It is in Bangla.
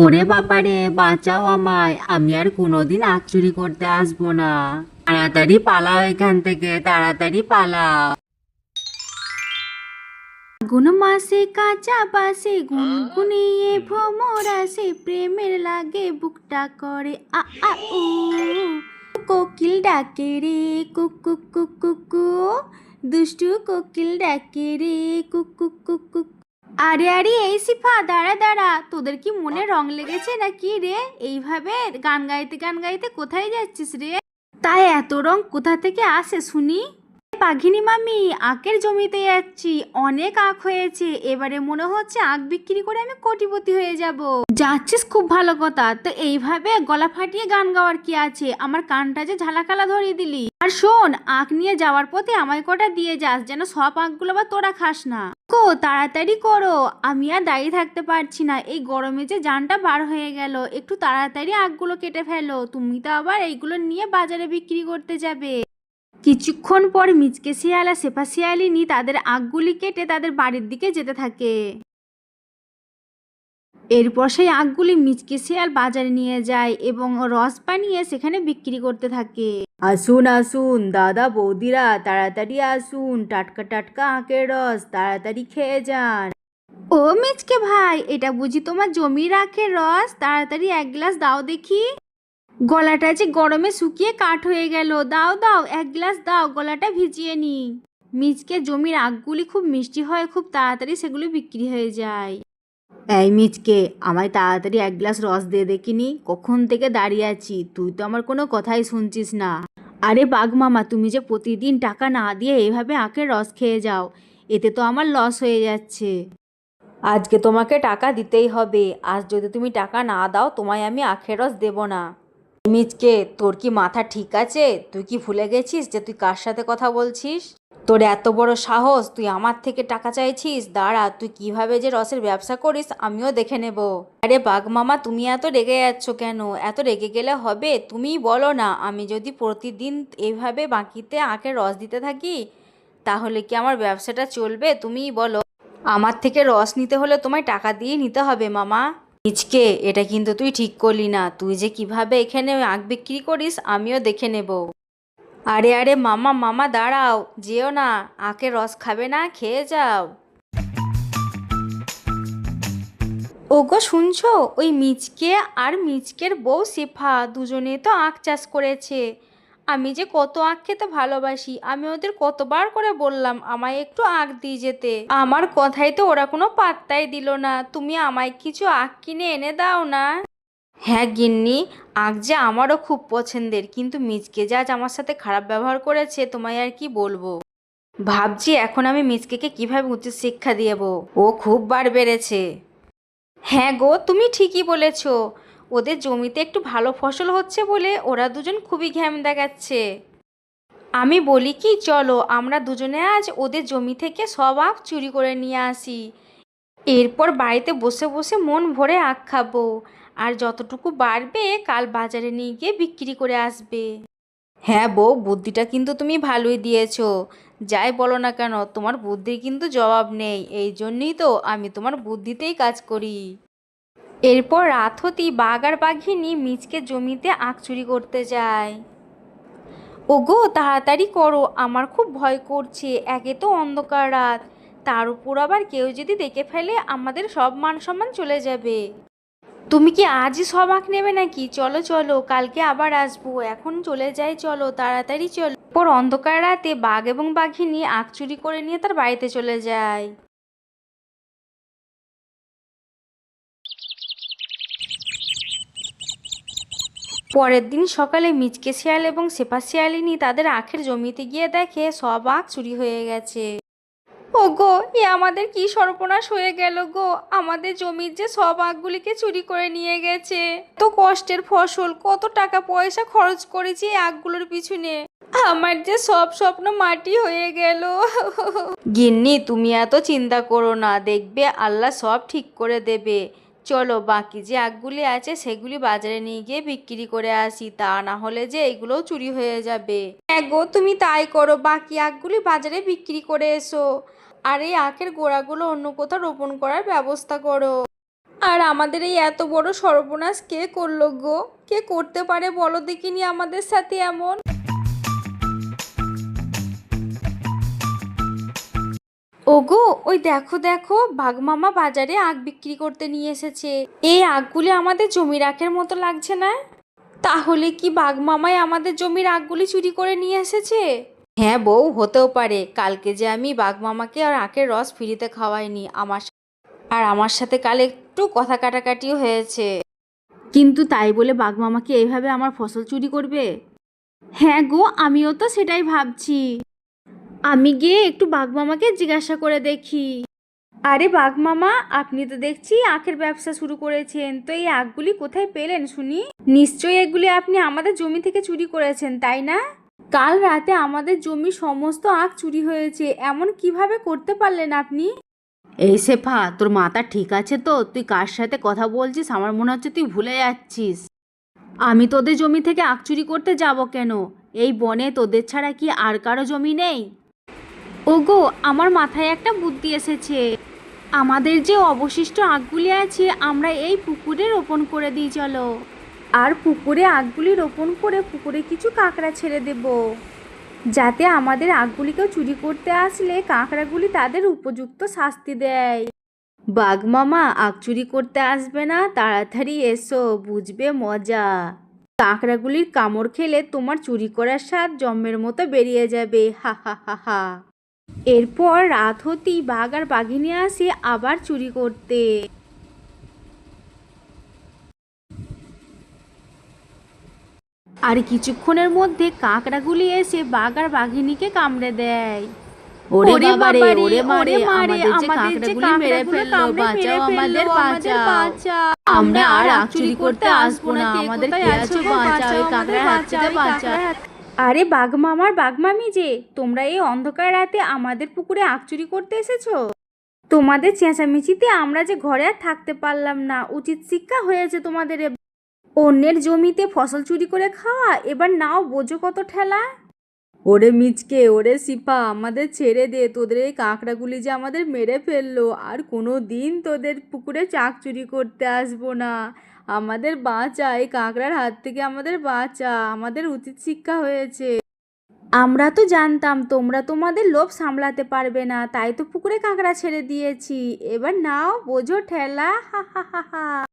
ওরে বাবারে বাঁচাও আমায়। আমি আর কোনোদিন আখ চুরি করতে আসব না। তাড়াতাড়ি পালাও এখান থেকে, তাড়াতাড়ি পালাও। গুন মাসে, কাঁচা বাসে, গুনগুনিয়ে ভ্রমর আসে। প্রেমের লাগে বুকটা করে, আ আ কোকিল ডাকে রে কুক কুক কু দুষ্টু কোকিল ডাকে রে কুক কুক আরে আরে, এই সিফা, দাঁড়া দাঁড়া। তোদের কি মনে রং লেগেছে না কি রে? এইভাবে গান গাইতে গান গাইতে কোথায় যাচ্ছিস রে? তাই এত রং কোথা থেকে আসে শুনি? পাঘিনী মামি, আখের জমিতে যাচ্ছি, অনেক আখ হয়েছে, এবারে মনে হচ্ছে আখ বিক্রি করে আমি কোটিপতি হয়ে যাব। যাচ্ছিস খুব ভালো কথা, তো এইভাবে গলা ফাটিয়ে গান গাওয়ার কি আছে? আমার কানটা যে ঝালাকালা ধরিয়ে দিলি। আর শোন, আখ নিয়ে যাওয়ার পথে আমায় কটা দিয়ে যাস, যেন সব আখগুলো বা তোরা খাস না। তাড়াতাড়ি করো, আমি আর দাঁড়িয়ে থাকতে পারছি না, এই গরমে যে জানটা বার হয়ে গেল, একটু তাড়াতাড়ি আখগুলো কেটে ফেলো, তুমি তো আবার এইগুলো নিয়ে বাজারে বিক্রি করতে যাবে। কিছুক্ষণ পর মিচকে শিয়াল আর শিয়ালিনী তাদের আখগুলি কেটে তাদের বাড়ির দিকে যেতে থাকে। এরপর সেই আখগুলি মিচকে শিয়াল বাজারে নিয়ে যায় এবং রস বানিয়ে সেখানে বিক্রি করতে থাকে। আসুন আসুন দাদা বৌদিরা তাড়াতাড়ি আসুন টাটকা টাটকা আখের রস তাড়াতাড়ি খেয়ে যান। ও মিচকে ভাই এটা বুঝি তোমার জমির আখের রস? তাড়াতাড়ি এক গ্লাস দাও দেখি। গলাটা যে গরমে শুকিয়ে কাঠ হয়ে গেল। দাও দাও, এক গ্লাস দাও, গলাটা ভিজিয়ে নি। মিচকে জমির আগগুলি খুব মিষ্টি হয়, খুব তাড়াতাড়ি সেগুলি বিক্রি হয়ে যায়। এই মিচকে আমায় তাড়াতাড়ি এক গ্লাস রস দিয়ে দেখিনি কখন থেকে দাঁড়িয়ে আছি? তুই তো আমার কোনো কথাই শুনছিস না। আরে বাঘ মামা, তুমি যে প্রতিদিন টাকা না দিয়ে এভাবে আখের রস খেয়ে যাও, এতে তো আমার লস হয়ে যাচ্ছে। আজকে তোমাকে টাকা দিতেই হবে, আজ যদি তুমি টাকা না দাও, তোমায় আমি আখের রস দেবো না। মিচকে তোর কি মাথা ঠিক আছে? তুই কি ভুলে গেছিস যে তুই কার সাথে কথা বলছিস? তোর এত বড় সাহস, তুই আমার থেকে টাকা চাইছিস? দাঁড়া, তুই কীভাবে যে রসের ব্যবসা করিস, আমিও দেখে নেব। আরে বাঘ মামা, তুমি এত রেগে যাচ্ছ কেন? এত রেগে গেলে হবে? তুমিই বলো না, আমি যদি প্রতিদিন এভাবে বাকিতে আখের রস দিতে থাকি, তাহলে কি আমার ব্যবসাটা চলবে? তুমিই বলো। আমার থেকে রস নিতে হলে তোমায় টাকা দিয়ে নিতে হবে মামা। নিচকে এটা কিন্তু তুই ঠিক করলি না। তুই যে কীভাবে এখানে আখ বিক্রি করিস, আমিও দেখে নেব। আরে আরে, মামা মামা, দাঁড়াও, যেও না, আখের রস খাবে না, খেয়ে যাও। ওগো, শুনছো? ওই মিচকে আর মিচকের বউ সিফা দুজনে তো আখ চাষ করেছে। আমি যে কত আঁক খেতে ভালোবাসি, আমি ওদের কতবার করে বললাম আমায় একটু আঁক দিয়ে যেতে। আমার কথাই তো ওরা কোনো পাত্তাই দিল না। তুমি আমায় কিছু আঁক কিনে এনে দাও না। হ্যাঁ গিন্নি আখ যে আমারও খুব পছন্দের, কিন্তু মিচকে যা আজ আমার সাথে খারাপ ব্যবহার করেছে, তোমায় আর কি বলব? ভাবছি এখন আমি মিচকেকে কীভাবে উচ্চ শিক্ষা দিয়েব ও খুব বার বেড়েছে। হ্যাঁ গো, তুমি ঠিকই বলেছ। ওদের জমিতে একটু ভালো ফসল হচ্ছে বলে ওরা দুজন খুবই ঘ্যাম দেখাচ্ছে আমি বলি কি, চলো আমরা দুজনে আজ ওদের জমি থেকে সব আখ চুরি করে নিয়ে আসি। এরপর বাড়িতে বসে বসে মন ভরে আখ খাব। আর যতটুকু বাড়বে কাল বাজারে নিয়ে গিয়ে বিক্রি করে আসবে। হ্যাঁ বউ, বুদ্ধিটা কিন্তু তুমি ভালোই দিয়েছ। যাই বলো না কেন, তোমার বুদ্ধির কিন্তু জবাব নেই। এই জন্যই তো আমি তোমার বুদ্ধিতেই কাজ করি। এরপর রাত হতেই বাঘ আর বাঘিনী মিচকে জমিতে আখ চুরি করতে যায়। ওগো, তাড়াতাড়ি করো, আমার খুব ভয় করছে, একে তো অন্ধকার রাত। তার উপর আবার কেউ যদি দেখে ফেলে, আমাদের সব মান সম্মান চলে যাবে। তুমি কি আজই সব আঁক নেবে নাকি? চলো চলো, কালকে আবার আসব। এখন চলে যাই, চলো, তাড়াতাড়ি চলো। পর অন্ধকার রাতে বাঘ এবং বাঘিনী আখ চুরি করে নিয়ে তার বাড়িতে চলে যায়। পরের দিন সকালে মিচকে শিয়াল এবং সেপা শিয়ালিনী তাদের আখের জমিতে গিয়ে দেখে সব আখ চুরি হয়ে গেছে। ও গো এ আমাদের কি সর্বনাশ হয়ে গেল গো? আমাদের জমির যে সব আখগুলিকে চুরি করে নিয়ে গেছে। তো কষ্টের ফসল, কত টাকা পয়সা খরচ করেছি এই আখগুলোর পিছনে। আমার যে সব স্বপ্ন মাটি হয়ে গেল। গিন্নি, তুমি এত চিন্তা করো না, দেখবে আল্লাহ সব ঠিক করে দেবে। চলো, বাকি যে আখগুলি আছে সেগুলি বাজারে নিয়ে গিয়ে বিক্রি করে আসি। তা না হলে যে এগুলোও চুরি হয়ে যাবে। হ্যাঁ গো, তুমি তাই করো। বাকি আখগুলি বাজারে বিক্রি করে এসো। আর এই আখের গোড়াগুলো অন্য কোথাও রোপণ করার ব্যবস্থা করো। আর আমাদের এই এত বড় সর্বনাশ কে করল গো? কে করতে পারে বলো দেখিনি আমাদের সাথে এমন? ওগো, ওই দেখো দেখো বাঘমামা বাজারে আখ বিক্রি করতে নিয়ে এসেছে। এই আখগুলি আমাদের জমির আখের মতো লাগছে না? তাহলে কি বাঘমামাই আমাদের জমির আগগুলি চুরি করে নিয়ে এসেছে? হ্যাঁ বউ, হতেও পারে। কালকে যে আমি বাঘমামাকে আর আখের রস ফ্রিতে খাওয়াইনি, আমার আর আমার সাথে কাল একটু কথা কাটাকাটিও হয়েছে। কিন্তু তাই বলে বাঘমামাকে এইভাবে আমার ফসল চুরি করবে? হ্যাঁ গো, আমিও তো সেটাই ভাবছি। আমি গিয়ে একটু বাঘমামাকে জিজ্ঞাসা করে দেখি। আরে বাঘমামা আপনি তো দেখছি আখের ব্যবসা শুরু করেছেন। তো এই আখগুলি কোথায় পেলেন শুনি? নিশ্চয়ই এগুলি আপনি আমাদের জমি থেকে চুরি করেছেন তাই না? কাল রাতে আমাদের জমি সমস্ত আখ চুরি হয়েছে। এমন কীভাবে করতে পারলেন আপনি? এই শেফা তোর মাথা ঠিক আছে তো? তুই কার সাথে কথা বলছিস? আমার মনে হচ্ছে তুই ভুলে যাচ্ছিস। আমি তোদের জমি থেকে আখ চুরি করতে যাব কেন? এই বনে তোদের ছাড়া কি আর কারও জমি নেই? ওগো, আমার মাথায় একটা বুদ্ধি এসেছে। আমাদের যে অবশিষ্ট আখগুলি আছে, আমরা এই পুকুরে রোপণ করে দিই, চলো। আর পুকুরে আখগুলি রোপণ করে পুকুরে কিছু কাঁকড়া ছেড়ে দেব। যাতে আমাদের আখগুলিকেও চুরি করতে আসলে কাঁকড়াগুলি তাদের উপযুক্ত শাস্তি দেয়। বাঘ মামা আখ চুরি করতে আসবে না, তাড়াতাড়ি এসো, বুঝবে মজা। কাঁকড়াগুলির কামড় খেলে তোমার চুরি করার স্বাদ জম্মের মতো বেরিয়ে যাবে, হা হা হা হা। এরপর রাত হতেই বাঘ আর বাঘিনী আসে আবার চুরি করতে। আর কিছুক্ষণের মধ্যে কাঁকড়াগুলি এসে বাঘ আর বাঘিনীকে কামড়ে দেয়। ওরে ওরে বাবারে বাবারে, ওরে মারে আমাদের যে কাঁকড়াগুলি মেরে কাঁকড়াগুলো ফেলল বাঁচাও আমাদের বাঁচাও বাঁচাও। আমরা আর চুরি করতে আসব না আমাদের কে আছো বাঁচাও হাত থেকে বাঁচাও। আরে বাঘ মামার বাঘ মামি যে, তোমরা এই অন্ধকার রাতে আমাদের পুকুরে আখ চুরি করতে এসেছ? তোমাদের চেঁচামেচিতে আমরা যে ঘরে আর থাকতে পারলাম না, উচিত শিক্ষা হয়েছে তোমাদের অন্যের জমিতে ফসল চুরি করে খাওয়া, এবার নাও বোঝো কত ঠেলা। ওরে মিচকে, ওরে সিপা, আমাদের ছেড়ে দে, তোদের এই কাঁকড়াগুলি যে আমাদের মেরে ফেলল, আর কোনো দিন তোদের পুকুরে চাক চুরি করতে আসব না। আমাদের বাঁচা এই কাঁকড়ার হাত থেকে আমাদের বাঁচা, আমাদের উচিত শিক্ষা হয়েছে। আমরা তো জানতাম, তোমরা তোমাদের লোভ সামলাতে পারবে না, তাই তো পুকুরে কাঁকড়া ছেড়ে দিয়েছি। এবার নাও, বোঝো ঠেলা হা হা হা।